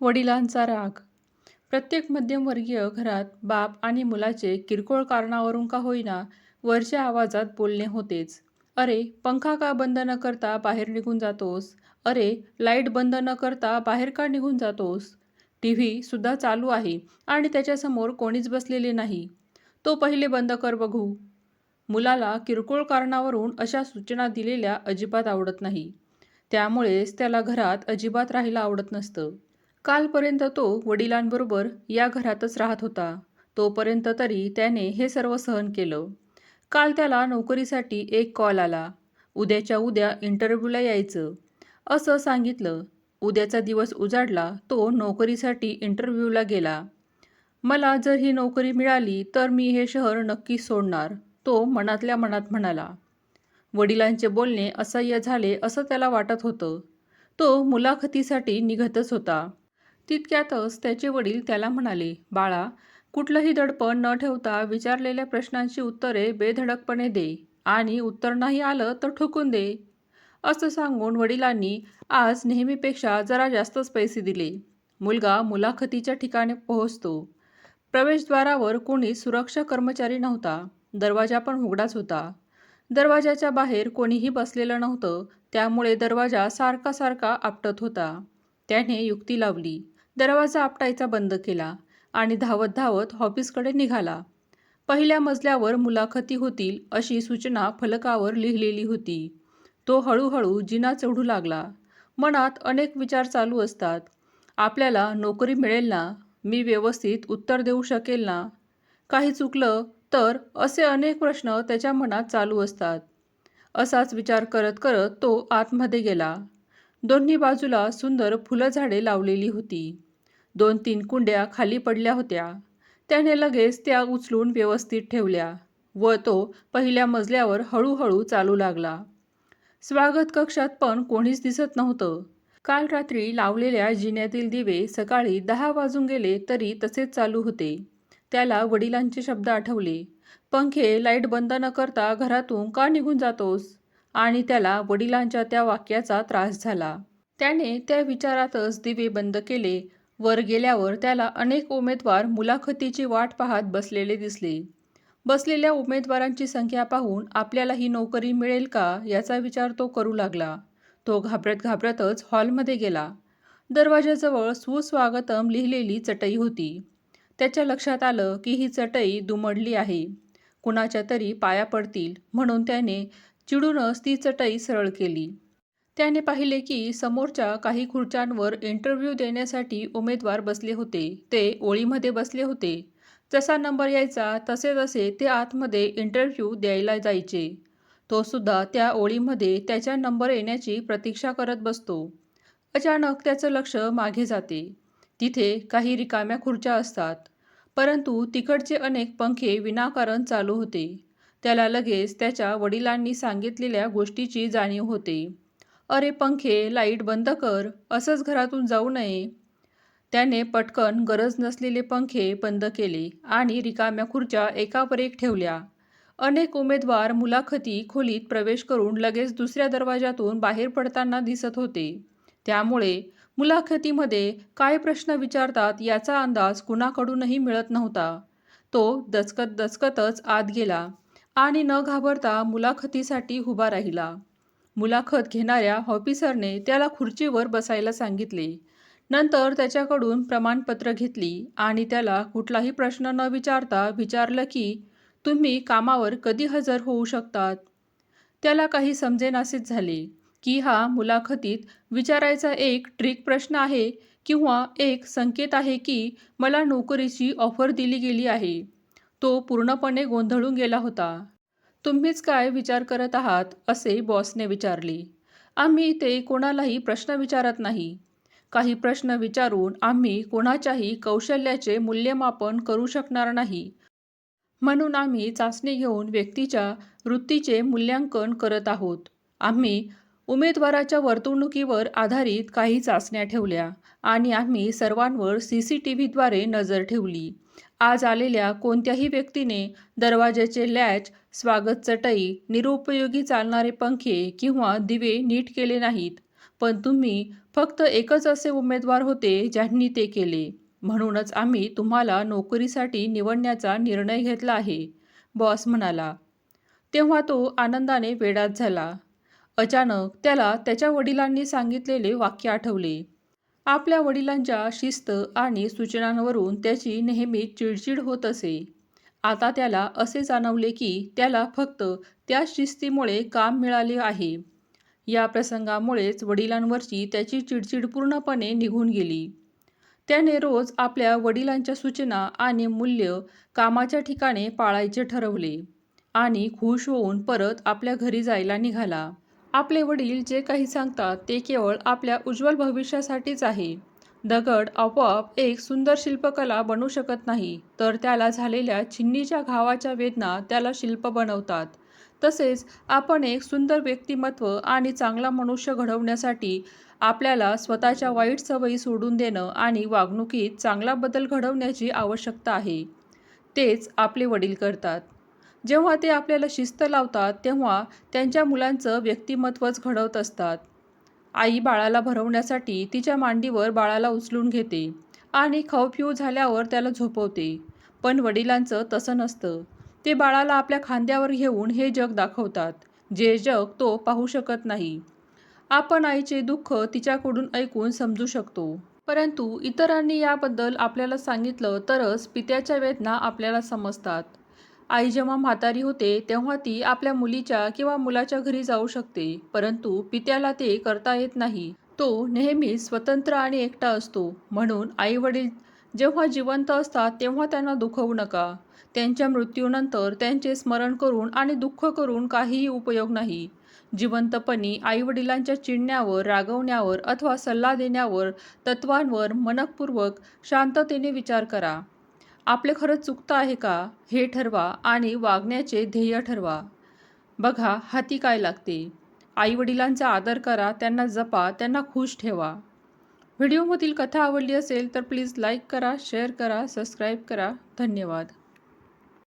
वडिलांचा राग. प्रत्येक मध्यमवर्गीय घरात बाप आणि मुलाचे किरकोळ कारणावरून का होईना वरच्या आवाजात बोलणे होतेच. अरे पंखा का बंद न करता बाहेर निघून जातोस? अरे लाइट बंद न करता बाहेर का निघून जातोस? टी व्ही सुद्धा चालू आहे आणि त्याच्यासमोर कोणीच बसलेले नाही. तो पहिले बंद कर बघू. मुलाला किरकोळ कारणावरून अशा सूचना दिलेल्या अजिबात आवडत नाही. त्यामुळेच त्याला घरात अजिबात राहायला आवडत नसतं. कालपर्यंत तो वडिलांबरोबर या घरातच राहत होता. तोपर्यंत तरी त्याने हे सर्व सहन केलं. काल त्याला नोकरीसाठी एक कॉल आला. उद्याच्या उद्या इंटरव्ह्यूला यायचं. असं सांगितलं. उद्याचा दिवस उजाडला तो नोकरीसाठी इंटरव्ह्यूला गेला. मला जर ही नोकरी मिळाली तर मी हे शहर नक्की सोडणार तो मनातल्या मनात म्हणाला. वडिलांचे बोलणे असह्य झाले असं त्याला वाटत होतं. तो मुलाखतीसाठी निघतच होता. तितक्यातच त्याचे वडील त्याला म्हणाले बाळा कुठलंही दडपण न ठेवता विचारलेल्या प्रश्नांची उत्तरे बेधडकपणे दे आणि उत्तर नाही आलं तर ठोकून दे. असं सांगून वडिलांनी आज नेहमीपेक्षा जरा जास्तच पैसे दिले. मुलगा मुलाखतीच्या ठिकाणी पोहोचतो. प्रवेशद्वारावर कोणी सुरक्षा कर्मचारी नव्हता. दरवाजा पण उघडाच होता. दरवाजाच्या बाहेर कोणीही बसलेलं नव्हतं. त्यामुळे दरवाजा सारखा सारखा आपटत होता. त्याने युक्ती लावली. दरवाजा आपटायचा बंद केला आणि धावत धावत ऑफिसकडे निघाला. पहिल्या मजल्यावर मुलाखती होतील अशी सूचना फलकावर लिहिलेली होती. तो हळूहळू जिना चढू लागला. मनात अनेक विचार चालू असतात. आपल्याला नोकरी मिळेल ना? मी व्यवस्थित उत्तर देऊ शकेल ना? काही चुकलं तर असे अनेक प्रश्न त्याच्या मनात चालू असतात. असाच विचार करत करत तो आतमध्ये गेला. दोन्ही बाजूला सुंदर फुलं झाडे लावलेली होती. दोन तीन कुंड्या खाली पडल्या होत्या. त्याने लगेच त्या उचलून व्यवस्थित ठेवल्या व तो पहिल्या मजल्यावर हळूहळू चालू लागला. स्वागत कक्षात पण कोणीच दिसत नव्हतं. काल रात्री लावलेल्या जिन्यातील दिवे सकाळी दहा वाजून गेले तरी तसेच चालू होते. त्याला वडिलांचे शब्द आठवले पंखे लाइट बंद न करता घरातून का निघून जातोस? आणि त्याला वडिलांच्या त्या वाक्याचा त्रास झाला. त्याने त्या विचारातच दिवे बंद केले वर गेल्यावर त्याला अनेक उमेदवार मुलाखतीची वाट पाहत बसलेले दिसले. बसलेल्या उमेदवारांची संख्या पाहून आपल्याला ही नोकरी मिळेल का याचा विचार तो करू लागला. तो घाबरत घाबरतच हॉलमध्ये गेला. दरवाजाजवळ सुस्वागतम लिहिलेली चटई होती. त्याच्या लक्षात आलं की ही चटई दुमडली आहे. कुणाच्या तरी पाया पडतील म्हणून त्याने चिडूनच ती चटई सरळ केली. त्याने पाहिले की समोरच्या काही खुर्च्यांवर इंटरव्ह्यू देण्यासाठी उमेदवार बसले होते. ते ओळीमध्ये बसले होते. जसा नंबर यायचा तसे तसे ते आतमध्ये इंटरव्ह्यू द्यायला जायचे. तो सुद्धा त्या ओळीमध्ये त्याच्या नंबर येण्याची प्रतीक्षा करत बसतो. अचानक त्याचं लक्ष मागे जाते. तिथे काही रिकाम्या खुर्च्या असतात. परंतु तिकडचे अनेक पंखे विनाकारण चालू होते. त्याला लगेच त्याच्या वडिलांनी सांगितलेल्या गोष्टीची जाणीव होते. अरे पंखे लाइट बंद कर असंच घरातून जाऊ नये. त्याने पटकन गरज नसलेले पंखे बंद केले आणि रिकाम्या खुर्च्या एकावर एक ठेवल्या. अनेक उमेदवार मुलाखती खोलीत प्रवेश करून लगेच दुसऱ्या दरवाजातून बाहेर पडताना दिसत होते. त्यामुळे मुलाखतीमध्ये काय प्रश्न विचारतात याचा अंदाज कुणाकडूनही मिळत नव्हता. तो दचकत दचकतच आत गेला आणि न घाबरता मुलाखतीसाठी उभा राहिला. मुलाखत घेणाऱ्या ऑफिसरने त्याला खुर्चीवर बसायला सांगितले. नंतर त्याच्याकडून प्रमाणपत्र घेतली आणि त्याला कुठलाही प्रश्न न विचारता विचारलं की तुम्ही कामावर कधी हजर होऊ शकतात? त्याला काही समजेनासेच झाले की हा मुलाखतीत विचारायचा एक ट्रिक प्रश्न आहे किंवा एक संकेत आहे की मला नोकरीची ऑफर दिली गेली आहे. तो पूर्णपणे गोंधळून गेला होता. तुम्हीच काय विचार करत आहात असे बॉसने विचारले. आम्ही ते कोणालाही प्रश्न विचारत नाही. काही प्रश्न विचारून आम्ही कोणाच्याही कौशल्याचे मूल्यमापन करू शकणार नाही. म्हणून आम्ही चाचणी घेऊन व्यक्तीच्या वृत्तीचे मूल्यांकन करत आहोत. आम्ही उमेदवाराच्या वर्तणुकीवर आधारित काही चाचण्या ठेवल्या आणि आम्ही सर्वांवर सी सी टी व्हीद्वारे नजर ठेवली. आज आलेल्या कोणत्याही व्यक्तीने दरवाजाचे लॅच स्वागत चटई निरुपयोगी चालणारे पंखे किंवा दिवे नीट केले नाहीत. पण तुम्ही फक्त एकच असे उमेदवार होते ज्यांनी ते केले. म्हणूनच आम्ही तुम्हाला नोकरीसाठी निवडण्याचा निर्णय घेतला आहे. बॉस म्हणाला तेव्हा तो आनंदाने वेडात झाला. अचानक त्याला त्याच्या वडिलांनी सांगितलेले वाक्य आठवले. आपल्या वडिलांच्या शिस्त आणि सूचनांवरून त्याची नेहमी चिडचिड होत असे. आता त्याला असे जाणवले की त्याला फक्त त्या शिस्तीमुळे काम मिळाले आहे. या प्रसंगामुळेच वडिलांवरची त्याची चिडचिड पूर्णपणे निघून गेली. त्याने रोज आपल्या वडिलांच्या सूचना आणि मूल्य कामाच्या ठिकाणी पाळायचे ठरवले आणि खुश होऊन परत आपल्या घरी जायला निघाला. आपले वडील जे काही सांगतात ते केवळ आपल्या उज्ज्वल भविष्यासाठीच आहे. दगड आपोआप एक सुंदर शिल्पकला बनू शकत नाही तर त्याला झालेल्या छिन्नीच्या घावाच्या वेदना त्याला शिल्प बनवतात. तसेच आपण एक सुंदर व्यक्तिमत्व आणि चांगला मनुष्य घडवण्यासाठी आपल्याला स्वतःच्या वाईट सवयी सोडून देणं आणि वागणुकीत चांगला बदल घडवण्याची आवश्यकता आहे. तेच आपले वडील करतात. जेव्हा ते आपल्याला शिस्त लावतात तेव्हा त्यांच्या मुलांचं व्यक्तिमत्वच घडवत असतात. आई बाळाला भरवण्यासाठी तिच्या मांडीवर बाळाला उचलून घेते आणि खाऊपिऊ झाल्यावर त्याला झोपवते. पण वडिलांचं तसं नसतं. ते बाळाला आपल्या खांद्यावर घेऊन हे जग दाखवतात. जे जग तो पाहू शकत नाही. आपण आईचे दुःख तिच्याकडून ऐकून समजू शकतो. परंतु इतरांनी याबद्दल आपल्याला सांगितलं तरच पित्याच्या वेदना आपल्याला समजतात. आई जेव्हा म्हातारी होते तेव्हा ती आपल्या मुलीच्या किंवा मुलाच्या घरी जाऊ शकते. परंतु पित्याला ते करता येत नाही. तो नेहमी स्वतंत्र आणि एकटा असतो. म्हणून आई वडील जेव्हा जिवंत असतात तेव्हा त्यांना दुखवू नका. त्यांच्या मृत्यूनंतर त्यांचे स्मरण करून आणि दुःख करून काहीही उपयोग नाही. जिवंतपणी आईवडिलांच्या चिडण्यावर रागवण्यावर अथवा सल्ला देण्यावर तत्वांवर मनपूर्वक शांततेने विचार करा. आपले खरंच चुकतं आहे का हे ठरवा आणि वागण्याचे ध्येय ठरवा. बघा हाती काय लागते. आईवडिलांचा आदर करा त्यांना जपा त्यांना खुश ठेवा. व्हिडिओमधील कथा आवडली असेल तर प्लीज लाईक करा शेअर करा सबस्क्राईब करा. धन्यवाद.